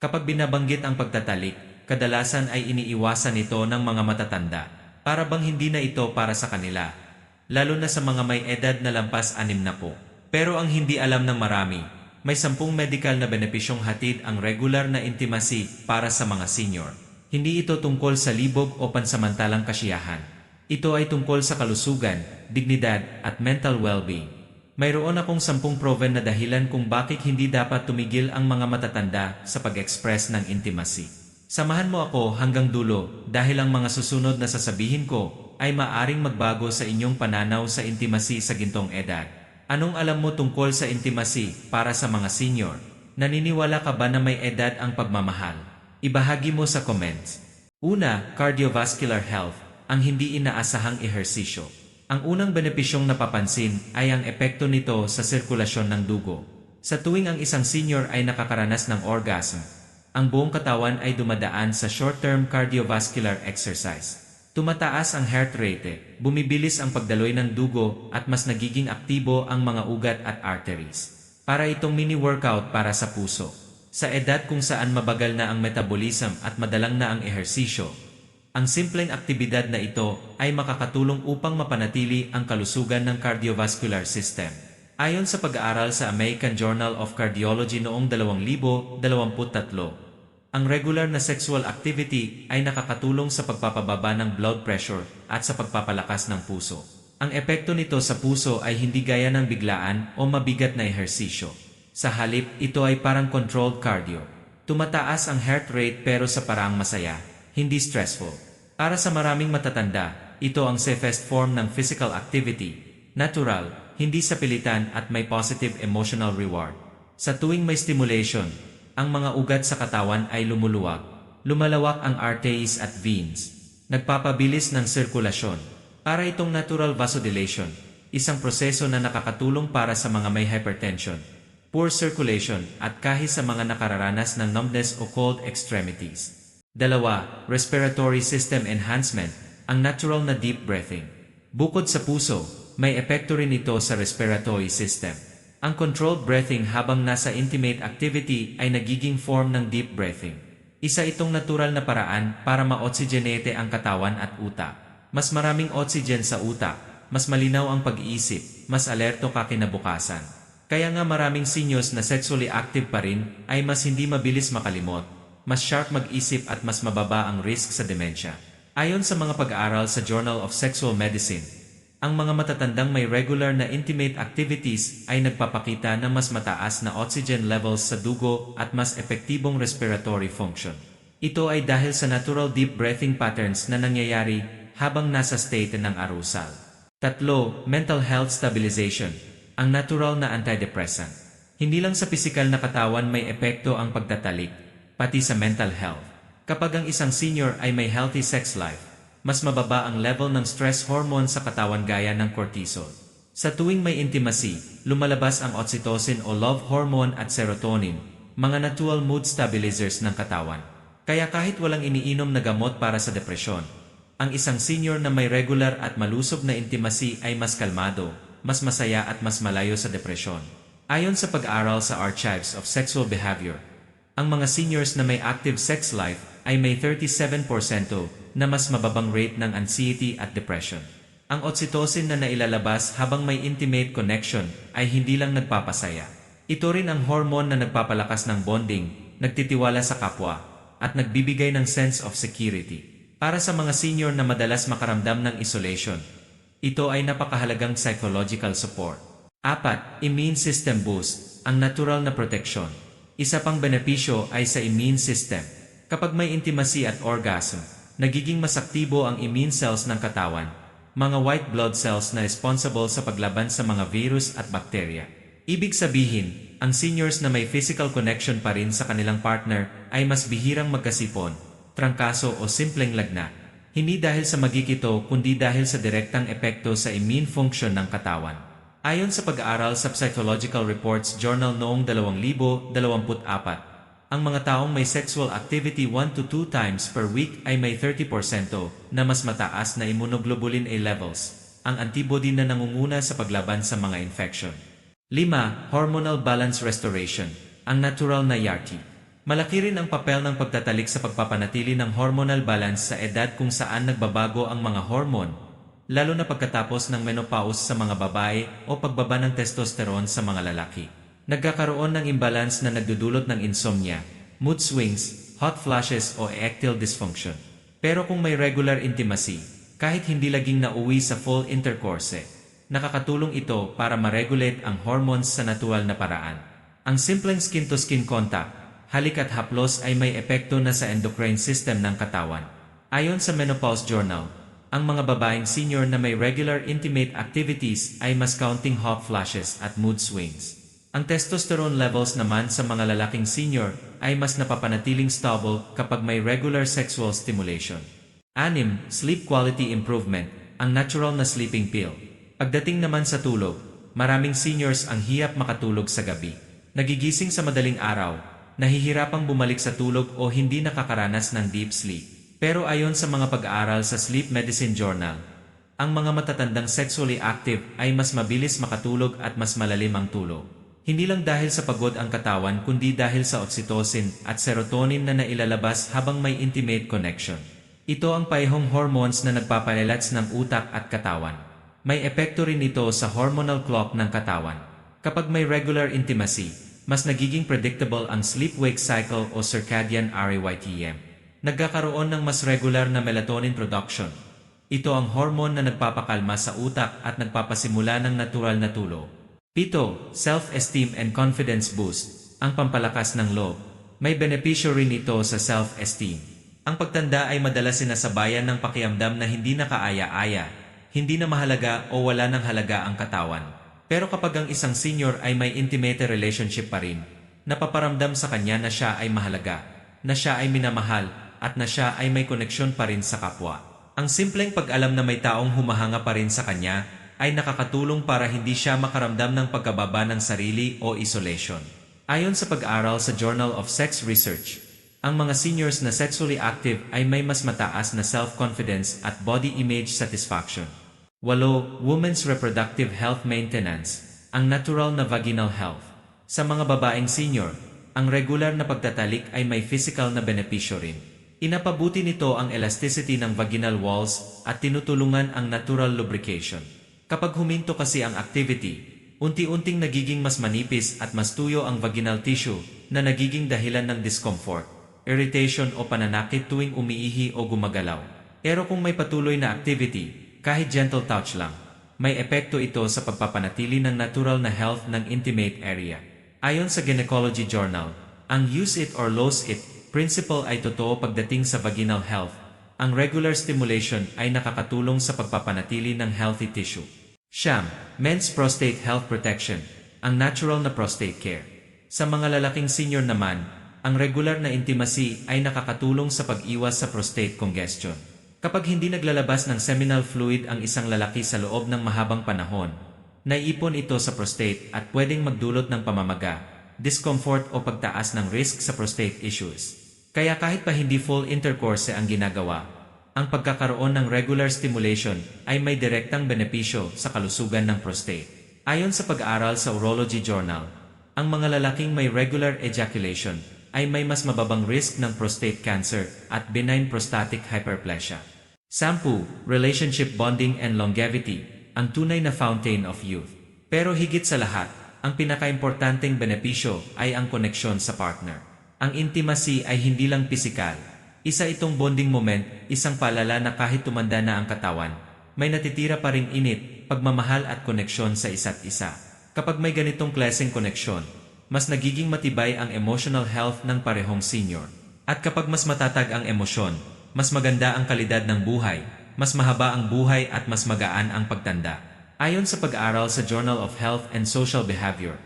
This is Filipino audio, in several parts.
Kapag binabanggit ang pagtatalik, kadalasan ay iniiwasan ito ng mga matatanda, para bang hindi na ito para sa kanila, lalo na sa mga may edad na lampas anim na po. Pero ang hindi alam ng marami, may sampung medical na benepisyong hatid ang regular na intimacy para sa mga senior. Hindi ito tungkol sa libog o pansamantalang kasiyahan. Ito ay tungkol sa kalusugan, dignidad at mental well-being. Mayroon akong sampung proven na dahilan kung bakit hindi dapat tumigil ang mga matatanda sa pag-express ng intimacy. Samahan mo ako hanggang dulo dahil ang mga susunod na sasabihin ko ay maaring magbago sa inyong pananaw sa intimacy sa gintong edad. Anong alam mo tungkol sa intimacy para sa mga senior? Naniniwala ka ba na may edad ang pagmamahal? Ibahagi mo sa comments. Una, cardiovascular health, ang hindi inaasahang ehersisyo. Ang unang benepisyong napapansin ay ang epekto nito sa sirkulasyon ng dugo. Sa tuwing ang isang senior ay nakakaranas ng orgasm, ang buong katawan ay dumadaan sa short-term cardiovascular exercise. Tumataas ang heart rate, bumibilis ang pagdaloy ng dugo at mas nagiging aktibo ang mga ugat at arteries. Para itong mini-workout para sa puso. Sa edad kung saan mabagal na ang metabolism at madalang na ang ehersisyo, ang simpleng aktibidad na ito ay makakatulong upang mapanatili ang kalusugan ng cardiovascular system. Ayon sa pag-aaral sa American Journal of Cardiology noong 2023, ang regular na sexual activity ay nakakatulong sa pagpapababa ng blood pressure at sa pagpapalakas ng puso. Ang epekto nito sa puso ay hindi gaya ng biglaan o mabigat na ehersisyo. Sa halip, ito ay parang controlled cardio. Tumataas ang heart rate pero sa parang masaya, hindi stressful. Para sa maraming matatanda, ito ang safest form ng physical activity, natural, hindi sa pilitan at may positive emotional reward. Sa tuwing may stimulation, ang mga ugat sa katawan ay lumuluwag, lumalawak ang arteries at veins, nagpapabilis ng sirkulasyon. Para itong natural vasodilation, isang proseso na nakakatulong para sa mga may hypertension, poor circulation at kahit sa mga nakararanas ng numbness o cold extremities. Dalawa, respiratory system enhancement, ang natural na deep breathing. Bukod sa puso, may epekto rin ito sa respiratory system. Ang controlled breathing habang nasa intimate activity ay nagiging form ng deep breathing. Isa itong natural na paraan para ma-oxygenate ang katawan at utak. Mas maraming oxygen sa utak, mas malinaw ang pag-iisip, mas alerto ka kinabukasan. Kaya nga maraming seniors na sexually active pa rin ay mas hindi mabilis makalimot, mas sharp mag-isip at mas mababa ang risk sa dementia. Ayon sa mga pag-aaral sa Journal of Sexual Medicine, ang mga matatandang may regular na intimate activities ay nagpapakita na mas mataas na oxygen levels sa dugo at mas epektibong respiratory function. Ito ay dahil sa natural deep breathing patterns na nangyayari habang nasa state ng arusal. Tatlo, mental health stabilization, ang natural na antidepressant. Hindi lang sa pisikal na katawan may epekto ang pagtatalik, pati sa mental health. Kapag ang isang senior ay may healthy sex life, mas mababa ang level ng stress hormone sa katawan gaya ng cortisol. Sa tuwing may intimacy, lumalabas ang oxytocin o love hormone at serotonin, mga natural mood stabilizers ng katawan. Kaya kahit walang iniinom na gamot para sa depresyon, ang isang senior na may regular at malusog na intimacy ay mas kalmado, mas masaya at mas malayo sa depresyon. Ayon sa pag-aaral sa Archives of Sexual Behavior, ang mga seniors na may active sex life ay may 37% na mas mababang rate ng anxiety at depression. Ang oxytocin na nailalabas habang may intimate connection ay hindi lang nagpapasaya. Ito rin ang hormone na nagpapalakas ng bonding, nagtitiwala sa kapwa, at nagbibigay ng sense of security. Para sa mga senior na madalas makaramdam ng isolation, ito ay napakahalagang psychological support. Apat, immune system boost, ang natural na protection. Isa pang benepisyo ay sa immune system. Kapag may intimacy at orgasm, nagiging mas aktibo ang immune cells ng katawan, mga white blood cells na responsible sa paglaban sa mga virus at bakterya. Ibig sabihin, ang seniors na may physical connection pa rin sa kanilang partner ay mas bihirang magkasipon, trangkaso o simpleng lagnat. Hindi dahil sa magikito kundi dahil sa direktang epekto sa immune function ng katawan. Ayon sa pag-aaral sa Psychological Reports Journal noong 2024, ang mga taong may sexual activity 1 to 2 times per week ay may 30% na mas mataas na immunoglobulin A levels, ang antibody na nangunguna sa paglaban sa mga infection. 5. Hormonal balance restoration, ang natural na YARTI. Malaki rin ang papel ng pagtatalik sa pagpapanatili ng hormonal balance sa edad kung saan nagbabago ang mga hormone, lalo na pagkatapos ng menopause sa mga babae o pagbaba ng testosterone sa mga lalaki. Nagkakaroon ng imbalance na nagdudulot ng insomnia, mood swings, hot flashes o erectile dysfunction. Pero kung may regular intimacy, kahit hindi laging nauwi sa full intercourse, nakakatulong ito para ma-regulate ang hormones sa natural na paraan. Ang simpleng skin-to-skin contact, halik at haplos ay may epekto na sa endocrine system ng katawan. Ayon sa Menopause Journal, ang mga babaeng senior na may regular intimate activities ay mas counting hot flashes at mood swings. Ang testosterone levels naman sa mga lalaking senior ay mas napapanatiling stable kapag may regular sexual stimulation. Anim, sleep quality improvement, ang natural na sleeping pill. Pagdating naman sa tulog, maraming seniors ang hiyap makatulog sa gabi. Nagigising sa madaling araw, nahihirapang bumalik sa tulog o hindi nakakaranas ng deep sleep. Pero ayon sa mga pag-aaral sa Sleep Medicine Journal, ang mga matatandang sexually active ay mas mabilis makatulog at mas malalim ang tulog. Hindi lang dahil sa pagod ang katawan kundi dahil sa oxytocin at serotonin na nailalabas habang may intimate connection. Ito ang paihong hormones na nagpapalelats ng utak at katawan. May epekto rin ito sa hormonal clock ng katawan. Kapag may regular intimacy, mas nagiging predictable ang sleep-wake cycle o circadian REYTM. Nagkakaroon ng mas regular na melatonin production. Ito ang hormone na nagpapakalma sa utak at nagpapasimula ng natural na tulog. Pito, self-esteem and confidence boost, ang pampalakas ng loob. May benepisyo rin ito sa self-esteem. Ang pagtanda ay madalas sinasabayan ng pakiamdam na hindi nakaaya-aya, hindi na mahalaga o wala ng halaga ang katawan. Pero kapag ang isang senior ay may intimate relationship pa rin, napaparamdam sa kanya na siya ay mahalaga, na siya ay minamahal, at na siya ay may koneksyon pa rin sa kapwa. Ang simpleng pag-alam na may taong humahanga pa rin sa kanya ay nakakatulong para hindi siya makaramdam ng pagkababa ng sarili o isolation. Ayon sa pag-aral sa Journal of Sex Research, ang mga seniors na sexually active ay may mas mataas na self-confidence at body image satisfaction. Walo, Women's Reproductive Health Maintenance, ang natural na vaginal health. Sa mga babaeng senior, ang regular na pagtatalik ay may physical na benepisyo rin. Inapabuti nito ang elasticity ng vaginal walls at tinutulungan ang natural lubrication. Kapag huminto kasi ang activity, unti-unting nagiging mas manipis at mas tuyo ang vaginal tissue na nagiging dahilan ng discomfort, irritation o pananakit tuwing umiihi o gumagalaw. Pero kung may patuloy na activity, kahit gentle touch lang, may epekto ito sa pagpapanatili ng natural na health ng intimate area. Ayon sa Gynecology Journal, ang use it or lose it principle ay totoo pagdating sa vaginal health. Ang regular stimulation ay nakakatulong sa pagpapanatili ng healthy tissue. Siyam, Men's Prostate Health Protection, ang natural na prostate care. Sa mga lalaking senior naman, ang regular na intimacy ay nakakatulong sa pag-iwas sa prostate congestion. Kapag hindi naglalabas ng seminal fluid ang isang lalaki sa loob ng mahabang panahon, naiipon ito sa prostate at pwedeng magdulot ng pamamaga, discomfort o pagtaas ng risk sa prostate issues. Kaya kahit pa hindi full intercourse ang ginagawa, ang pagkakaroon ng regular stimulation ay may direktang benepisyo sa kalusugan ng prostate. Ayon sa pag-aaral sa Urology Journal, ang mga lalaking may regular ejaculation ay may mas mababang risk ng prostate cancer at benign prostatic hyperplasia. Sampu, relationship bonding and longevity, ang tunay na fountain of youth. Pero higit sa lahat, ang pinakaimportanteng benepisyo ay ang koneksyon sa partner. Ang intimacy ay hindi lang pisikal. Isa itong bonding moment, isang paalala na kahit tumanda na ang katawan, may natitira pa ring init, pagmamahal at koneksyon sa isa't isa. Kapag may ganitong klaseng koneksyon, mas nagiging matibay ang emotional health ng parehong senior. At kapag mas matatag ang emosyon, mas maganda ang kalidad ng buhay, mas mahaba ang buhay at mas magaan ang pagtanda. Ayon sa pag-aaral sa Journal of Health and Social Behavior,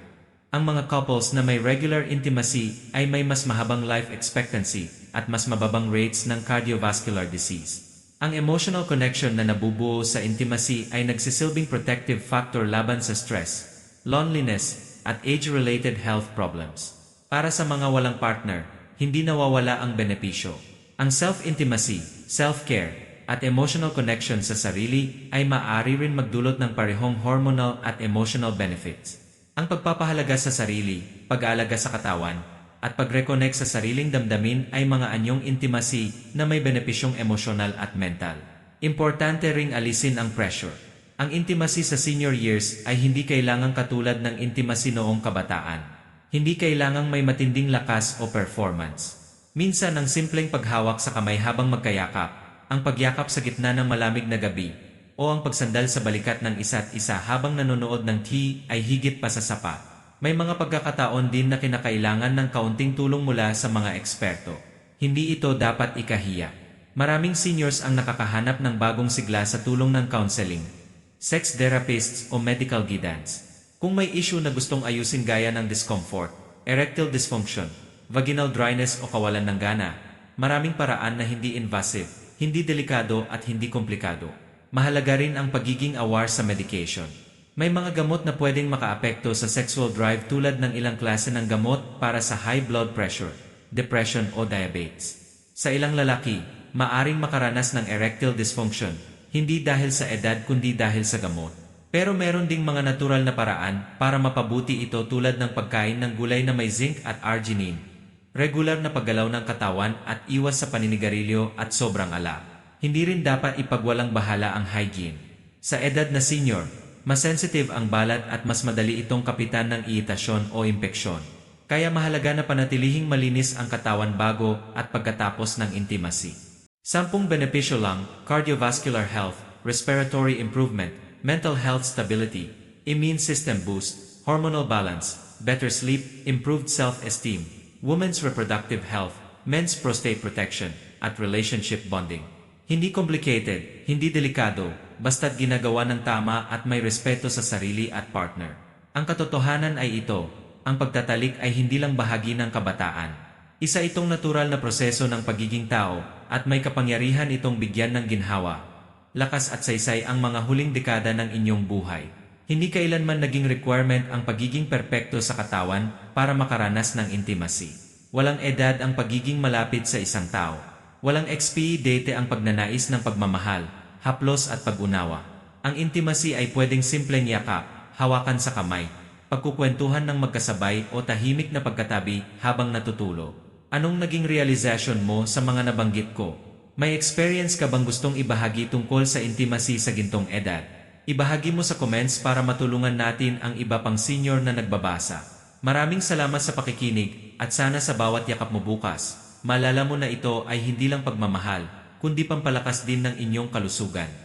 ang mga couples na may regular intimacy ay may mas mahabang life expectancy at mas mababang rates ng cardiovascular disease. Ang emotional connection na nabubuo sa intimacy ay nagsisilbing protective factor laban sa stress, loneliness, at age-related health problems. Para sa mga walang partner, hindi nawawala ang benepisyo. Ang self-intimacy, self-care, at emotional connection sa sarili ay maaari rin magdulot ng parehong hormonal at emotional benefits. Ang pagpapahalaga sa sarili, pag-aalaga sa katawan, at pag-reconnect sa sariling damdamin ay mga anyong intimacy na may benepisyong emosyonal at mental. Importante ring alisin ang pressure. Ang intimacy sa senior years ay hindi kailangang katulad ng intimacy noong kabataan. Hindi kailangang may matinding lakas o performance. Minsan ang simpleng paghawak sa kamay habang magkayakap, ang pagyakap sa gitna ng malamig na gabi, o ang pagsandal sa balikat ng isa't isa habang nanonood ng tea ay higit pa sa sapat. May mga pagkakataon din na kinakailangan ng kaunting tulong mula sa mga eksperto. Hindi ito dapat ikahiya. Maraming seniors ang nakakahanap ng bagong sigla sa tulong ng counseling, sex therapists o medical guidance. Kung may issue na gustong ayusin gaya ng discomfort, erectile dysfunction, vaginal dryness o kawalan ng gana, maraming paraan na hindi invasive, hindi delikado at hindi komplikado. Mahalaga rin ang pagiging aware sa medication. May mga gamot na pwedeng makaapekto sa sexual drive tulad ng ilang klase ng gamot para sa high blood pressure, depression o diabetes. Sa ilang lalaki, maaring makaranas ng erectile dysfunction, hindi dahil sa edad kundi dahil sa gamot. Pero meron ding mga natural na paraan para mapabuti ito tulad ng pagkain ng gulay na may zinc at arginine, regular na paggalaw ng katawan at iwas sa paninigarilyo at sobrang ala. Hindi rin dapat ipagwalang bahala ang hygiene. Sa edad na senior, mas sensitive ang balat at mas madali itong kapitan ng iritasyon o impeksyon. Kaya mahalaga na panatilihing malinis ang katawan bago at pagkatapos ng intimacy. Sampung benepisyo lang, cardiovascular health, respiratory improvement, mental health stability, immune system boost, hormonal balance, better sleep, improved self-esteem, women's reproductive health, men's prostate protection, at relationship bonding. Hindi complicated, hindi delikado, basta't ginagawa ng tama at may respeto sa sarili at partner. Ang katotohanan ay ito, ang pagtatalik ay hindi lang bahagi ng kabataan. Isa itong natural na proseso ng pagiging tao at may kapangyarihan itong bigyan ng ginhawa, lakas at saysay ang mga huling dekada ng inyong buhay. Hindi kailanman naging requirement ang pagiging perpekto sa katawan para makaranas ng intimacy. Walang edad ang pagiging malapit sa isang tao. Walang XP date ang pagnanais ng pagmamahal, haplos at pag-unawa. Ang intimacy ay pwedeng simpleng yakap, hawakan sa kamay, pagkukwentuhan ng magkasabay o tahimik na pagkatabi habang natutulog. Anong naging realization mo sa mga nabanggit ko? May experience ka bang gustong ibahagi tungkol sa intimacy sa gintong edad? Ibahagi mo sa comments para matulungan natin ang iba pang senior na nagbabasa. Maraming salamat sa pakikinig at sana sa bawat yakap mo bukas, malala mo na ito ay hindi lang pagmamahal, kundi pampalakas din ng inyong kalusugan.